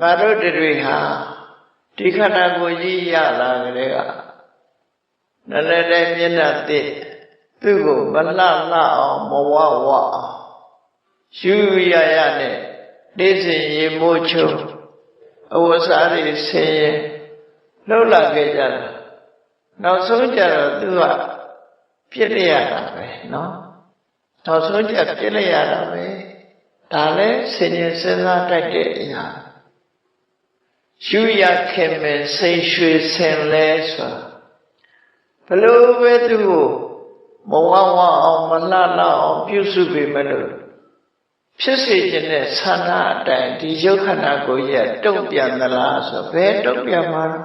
ငါတို့တွေဟာဒီခန္ဓာကိုယ်ကြီးရလာကြတဲ့ကနည်းနည်းလေးမျက်နှာသိသူ့ကိုမလှလှအောင်မဝဝအောင်ရှူရရနဲ့နေစဉ်ရေမိုးချုံအဝစားတွေဆင်းရဲလှုပ်လာခဲ့ကြတာနောက်ဆုံးကြတော့သူကပြစ်လိုက်ရတာပဲနော်နောက်ဆုံးကြပြစ်လိုက်ရတာပဲဒါလည်းဆင်ញင်စဉ်းစားတတ်တဲ့အရာ ရှူရခင်မဲ့စိတ်ရွှေဆင်လဲဆိုတာဘလို့ပဲသူ့ကိုမဝဝအောင်မလှလှအောင်ပြုစုပေးမလို့ဖြစ်စေခြင်းနဲ့ဆန္ဒအတိုင်းဒီရုပ်ခန္ဓာကိုယ်ရဲ့တုံ့ပြန်သလားဆိုဘယ်တုံ့ပြန်မှာလဲ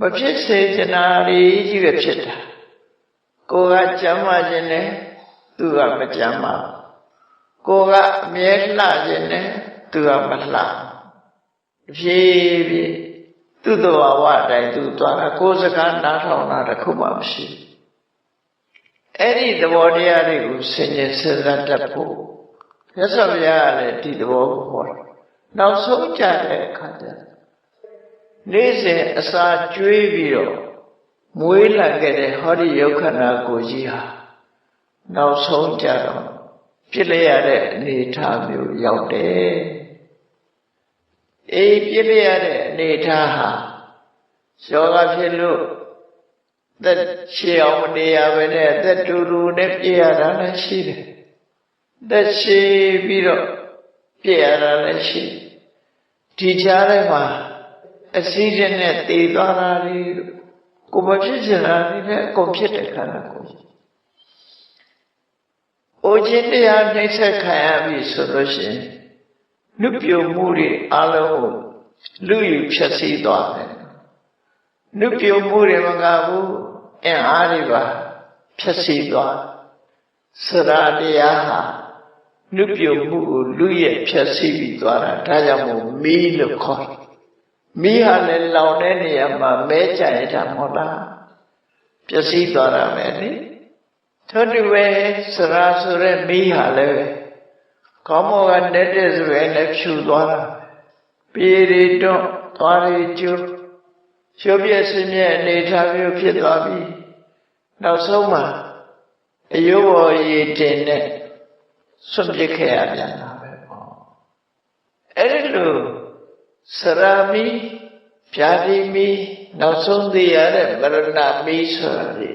မဖြစ်စေချင်တာလေးကြီးပဲဖြစ်တာကိုယ်ကကြမ်းမှခြင်းနဲ့သူကမကြမ်းပါကိုယ်ကအမြဲလှခြင်းနဲ့သူကမလှ ဖြည်းဖြည်းသူ့တော်ဝအတိုင်းသူသွားတာကိုယ်စကားနားထောင်တာတစ်ခုမှမရှိဘူးအဲ့ဒီသဘောတရားတွေကိုဆင်ញင်စဉ်းစားတတ်ဖို့မြတ်စွာဘုရားကလည်းဒီသဘောကိုဟောတယ်နောက်ဆုံးကြတဲ့အခါကျနေ့စဉ်အစာကျွေးပြီးတော့မွေးလာခဲ့တဲ့ဟောဒီယုတ်ခန္ဓာကိုယ်ကြီးဟာနောက်ဆုံးကြတော့ပြစ်လိုက်ရတဲ့အနေအထားမျိုးရောက်တယ် အေးပြစ်လိုက်ရတဲ့အနေအထားဟာယောဂဖြစ်လို့သက်ရှည်အောင်မနေရဘဲနဲ့သက်တူတူနဲ့ပြည့်ရတာလည်းရှိတယ်သက်ရှည်ပြီးတော့ပြည့်ရတာလည်းရှိဒီကြားထဲမှာအစည်းချင်းနဲ့တည်သွားတာတွေကိုမဖြစ်ချင်တာတွေလည်းအကုန်ဖြစ်တဲ့ခန္ဓာကိုယ်အိုခြင်းတရားနှိမ့်ဆက်ခံရပြီဆိုလို့ရှိရင် လူပြိုမှုတွေအလုံးကိုလူယူဖြည့်ဆည်းသွားတယ်နုပြုံမှုတွေမကဘူးအင်အားတွေပါဖြစ်စီသွားစရာတရားဟာနုပြုံမှုကိုလူရဲ့ဖြစ်စီပြီးသွားတာဒါကြောင့်မို့မီးလို့ခေါ်တယ်မီးဟာလည်းလောင်တဲ့နေရာမှာမဲကြရတာမဟုတ်လားပျက်စီးသွားတာပဲလေထို့တူပဲစရာဆိုတဲ့မီးဟာလည်း ကောင်းမောကနေတဲ့ဆိုရင်လည်းဖြူသွားတာပြေရီတွန်းသွားရီကျိုးရှုပ်ပြည့်စင်းမြဲအနေထားမျိုးဖြစ်သွားပြီနောက်ဆုံးမှာအယုဘောရည်တင်နဲ့ဆွန့်ပစ်ခဲ့ရပြန်တာပဲပေါ့အဲ့ဒီလိုစရာမီဖြာတိမီနောက်ဆုံးသိရတဲ့မရဏမီဆိုတာလေ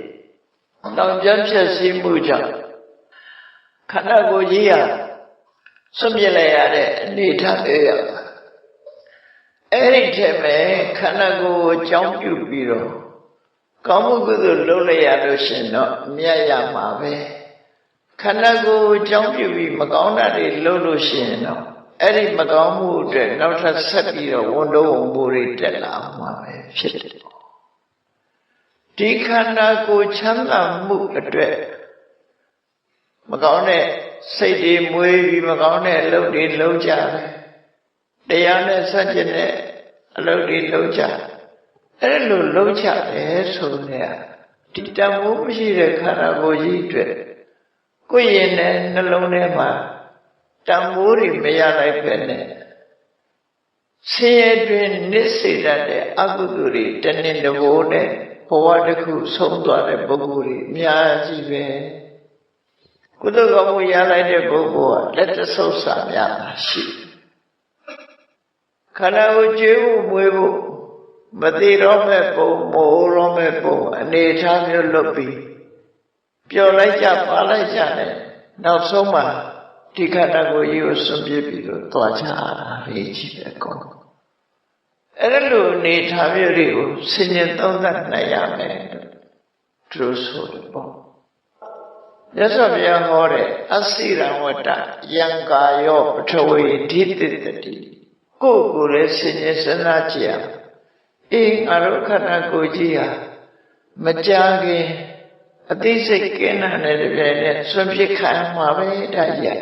နောက်ပြန်ဖြစ်စီမှုကြောင့်ခန္ဓာကိုယ်ကြီးဟာ ဆွန့်ပစ်လိုက်ရတဲ့အနေထားမျိုးရောက်အဲ့ဒီထဲမှာခန္ဓာကိုယ်ကိုကြောင်းပြုပြီးတော့ကောင်းမှုကုသိုလ်လုပ်လိုက်ရလို့ရှင်တော့မြတ်ရမှာပဲခန္ဓာကိုယ်ကြောင်းပြုပြီးမကောင်းတာတွေလုပ်လို့ရှိရင်တော့အဲ့ဒီမကောင်းမှုအတွက်နောက်ထပ်ဆက်ပြီးတော့ဝန်တော့ဝန်မှုတွေတက်လာမှာပဲဖြစ်တယ်ဒီခန္ဓာကိုယ်ချမ်းသာမှုအတွက် မကောင်းတဲ့စိတ်တွေမွေးပြီးမကောင်းတဲ့အလုပ်တွေလုပ်ကြတယ်တရားနဲ့ဆက်ကျင်တဲ့အလုပ်တွေလုပ်ကြအဲ့လိုလုပ်ကြတယ်ဆိုတဲ့ဒီတန်ဖိုးမရှိတဲ့ခန္ဓာကိုယ်ကြီးအတွက်ကိုယ်ရင်နဲ့နှလုံးထဲမှာတန်ဖိုးတွေမရလိုက်ပဲနဲ့ဆင်းရဲတွင်နစ်စေတတ်တဲ့အကုသိုလ်တွေတနည်းတဘိုးနဲ့ဘဝတစ်ခုဆုံးသွားတဲ့ပုဂ္ဂိုလ်တွေအများကြီးပဲ ကုသိုလ်ကောင်းမှုရလိုက်တဲ့ပုဂ္ဂိုလ်ကလက်တဆုပ်စာများတာရှိတယ်ခန္ဓာကိုကျွေးဖို့မွေးဖို့မသိတော့မဲ့ပုံမိုးတော့မဲ့ပုံအနေထားမျိုးလွတ်ပြီးပျော်လိုက်ကြပါလိုက်ကြတယ်နောက်ဆုံးမှဒီခန္ဓာကိုယ်ကြီးကိုစွန့်ပြစ်ပြီးတော့သွားကြတာပဲကြီးပဲကောအဲ့လိုအနေထားမျိုးတွေကိုဆင်ញင်သုံးသပ်နိုင်ရမယ်သူဆိုတယ်ပေါ့ ရသော်ဘုရားဟောတဲ့အစိရဝတ္တယံကာယောပထဝေဓိတ္တတိကိုယ်ကိုယ်လည်းဆင်ញင်စဉ်းစားကြည့်ရအေးငါတို့ခန္ဓာကိုယ်ကြီးဟာမကြခင်အသိစိတ်ကင်းတဲ့တပြိုင်နက်ဆွန့်ပစ်ခံမှာပဲဒါကြီး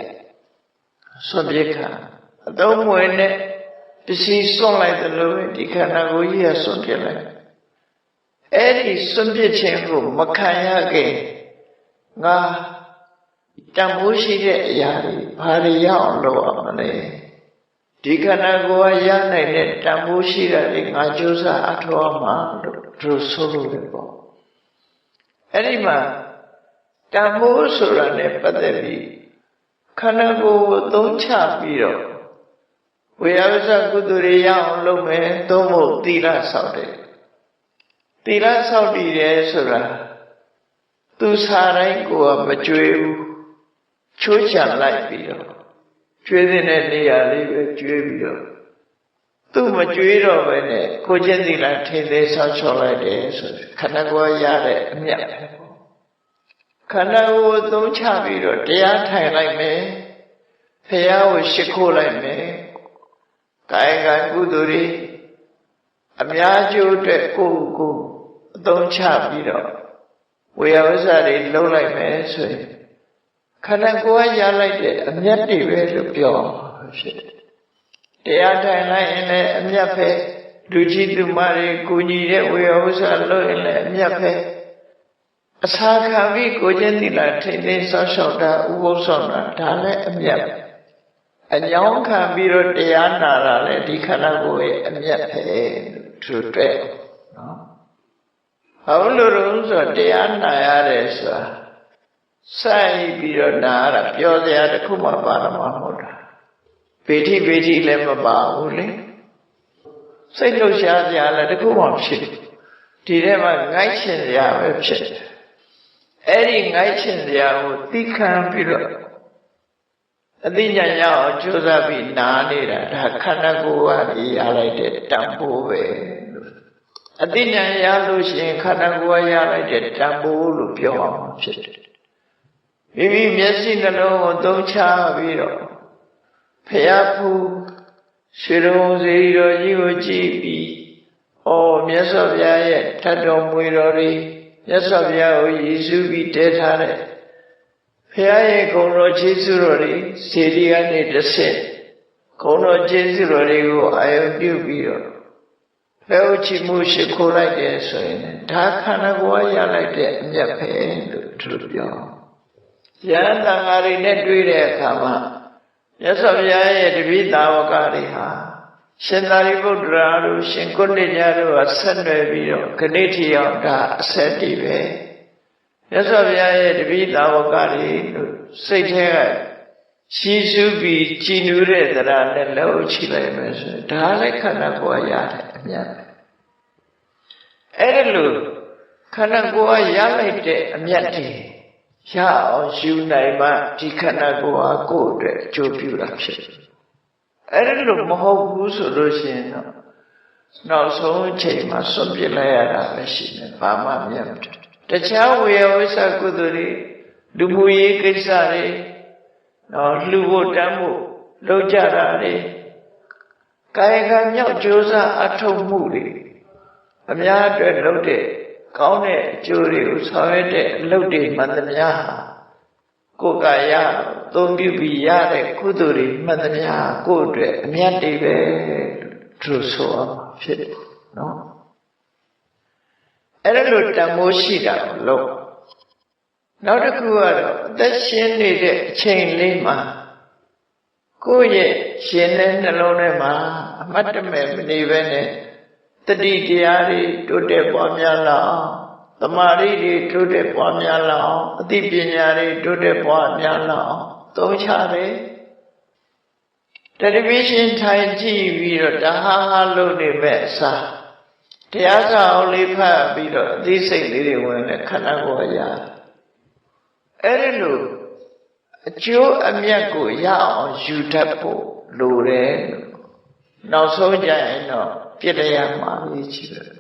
ဆွန့်ပစ်ခံအသုံးမဝင်တဲ့ပစ္စည်းစွန့်လိုက်တယ်လို့ဒီခန္ဓာကိုယ်ကြီးကစွန့်ပစ်လိုက်အဲ့ဒီစွန့်ပစ်ခြင်းကိုမခံရခင် ငါတန်ဖိုးရှိတဲ့အရာတွေဘာတွေရအောင်လုပ်အောင်လဲဒီခန္ဓာကိုယ်ကရနိုင်တဲ့တန်ဖိုးရှိတာလေငါကြိုးစားအထောက်အမှာလို့သူဆိုလို့ရပေါ့အဲ့ဒီမှာတန်ဖိုးဆိုတာနဲ့ပတ်သက်ပြီးခန္ဓာကိုယ်ကိုသုံးချပြီးတော့ဝေယဝဇကုသိုလ်တွေရအောင်လုပ်မယ်သုံးဖို့သီလဆောက်တယ်သီလဆောက်တည်တယ်ဆိုတာ သူစားတိုင်းကိုယ်ကမကြွေးဘူးချိုးချလိုက်ပြီးတော့ကျွေးတဲ့နေရာလေးပဲကျွေးပြီးတော့သူ့မကျွေးတော့ပဲနဲ့ကိုချင်းသီလထိသေးဆောက်ချော်လိုက်တယ်ဆိုခန္ဓာကိုယ်ရတဲ့အမြတ်ပဲပေါ့ခန္ဓာကိုယ်သုံးချပြီးတော့တရားထိုင်လိုက်မယ်ဖះကိုရှ िख ိုးလိုက်မယ်ကာယကံကုသိုလ်တွေအများကျိုးအတွက်ကိုယ်ကိုယ်အသုံးချပြီးတော့ ဝေယဝဇ္ဇတွေလုံးလိုက်မယ်ဆိုရင်ခန္ဓာကိုယ်ကရလိုက်တဲ့အမျက်တွေပဲလို့ပြောဖြစ်တယ်။တရားထိုင်လိုက်ရင်လည်းအမျက်ပဲလူကြီးသူမတွေကိုညီတဲ့ဝေယဝဇ္ဇလုံးရင်လည်းအမျက်ပဲအစာခံပြီးကိုချင်းတိလာထိတ်သိမ်းဆောက်ရှောက်တာဥပုသ်ဆောင်တာဒါလည်းအမျက်ပဲအညောင်းခံပြီးတော့တရားနာတာလည်းဒီခန္ဓာကိုယ်ရဲ့အမျက်ပဲလို့သူတွေ့နော်။ ဘာလို့လို့ဆိုတော့တရားနာရတယ်ဆိုတာစိုက်ပြီးတော့နာရတာပြောစရာတစ်ခုမှပါတော့မှာမဟုတ်တာပေတိပေတိလည်းမပါဘူးလေစိတ်လှုပ်ရှားစရာလည်းတစ်ခုမှဖြစ်ဒီထဲမှာငိုက်ချင်စရာပဲဖြစ်တယ်အဲ့ဒီငိုက်ချင်စရာကိုသိခံပြီးတော့အသိဉာဏ်ရအောင်ကြိုးစားပြီးနားနေတာဒါခန္ဓာကိုယ်ကရလိုက်တဲ့တန်ဖိုးပဲလို့ အသိဉာဏ်ရလို့ရှိရင်ခန္ဓာကိုယ်ကရလိုက်တဲ့တန်ဖိုးလို့ပြောအောင်ဖြစ်တယ်မိမိမျက်စိနှလုံးကိုသုံးချပြီးတော့ဖျားဖူးရွှေရုံစေရီတော်ကြီးကိုကြည့်ပြီးဩမြတ်စွာဘုရားရဲ့ထတ်တော်မွေတော်တွေမြတ်စွာဘုရားကိုရည်စူးပြီးတဲထားတဲ့ဖျားရဲ့ဂုဏ်တော်ကျေးဇူးတော်တွေစေတီကနေတစ်ဆင့်ဂုဏ်တော်ကျေးဇူးတော်တွေကိုအာရုံပြုပြီးတော့ လက်ဥချီမှုရှိခိုးလိုက်တယ်ဆိုရင်ဒါခန္ဓာကိုယ်ရလိုက်တဲ့အမြတ်ပဲလို့သူတို့ပြောရဟန်းတန်ဃာတွေနဲ့တွေ့တဲ့အခါမှာမြတ်စွာဘုရားရဲ့တပည့်သာဝကတွေဟာရှင်သာရိပုတ္တရာတို့ရှင်ကုဏ္ဏညတို့ကဆက်နွယ်ပြီးတော့ခဏိထီအောင်ဒါအဆက်တည်ပဲမြတ်စွာဘုရားရဲ့တပည့်သာဝကတွေလို့စိတ်ထဲက ရှီးစုပြီးကြည်နူးတဲ့တရားနဲ့လက်အုပ်ချလိုက်မယ်ဆိုရင်ဒါလည်းခန္ဓာကိုယ်ရတယ်အမြတ်ပဲအဲ့ဒါလို့ခန္ဓာကိုယ်ရလိုက်တဲ့အမြတ်တည်းရအောင်ယူနိုင်မှဒီခန္ဓာကိုယ်ဟာကိုယ့်အတွက်အကျိုးပြုတာဖြစ်တယ်။အဲ့ဒါလို့မဟုတ်ဘူးဆိုလို့ရှိရင်တော့နောက်ဆုံးအချိန်မှာဆွန့်ပစ်လိုက်ရတာပဲရှိတယ်။ဘာမှမရဘူး။တခြားဝေယဝိသကုသိုလ်တွေလူမှုရေးကိစ္စတွေ နော်လှူဖို့တမ်းဖို့လုပ်ကြတာတွေကာယကံမြောက်ကြိုးစားအထောက်မှုတွေအများအတွက်လုပ်တဲ့ကောင်းတဲ့အကျိုးတွေကိုဆောင်ရွက်တဲ့အလုပ်တွေမှန်သမျှဟာကိုယ်ကရသုံးပြုပြီးရတဲ့ကုသိုလ်တွေမှန်သမျှကိုယ့်အတွက်အမြတ်တွေပဲသူဆိုအောင်ဖြစ်တယ်နော်အဲ့ဒါလို့တန်မိုးရှိတာလို့ နောက်တစ်ခုကတော့အသက်ရှင်နေတဲ့အချိန်လေးမှာကိုယ့်ရဲ့ရှင်တဲ့နှလုံးထဲမှာအမတ်တမဲ့မနေပဲနဲ့တတိတရားတွေတိုးတက်ပွားများလာအောင်တမာရီတွေတိုးတက်ပွားများလာအောင်အသိပညာတွေတိုးတက်ပွားများလာအောင်သုံးချတယ်တယ်လီဗီရှင်းထိုင်ကြည့်ပြီးတော့တဟားဟာလို့နေမဲ့အစားတရားစာအုပ်လေးဖတ်ပြီးတော့အသိစိတ်လေးတွေဝင်လဲခန္ဓာကိုယ်ရ အဲ့ဒီလိုအကျိုးအမြတ်ကိုရအောင်ယူတတ်ဖို့လိုတယ်လို့နောက်ဆုံးကြရင်တော့ပြစ်တရားမှာရေးချင်တယ်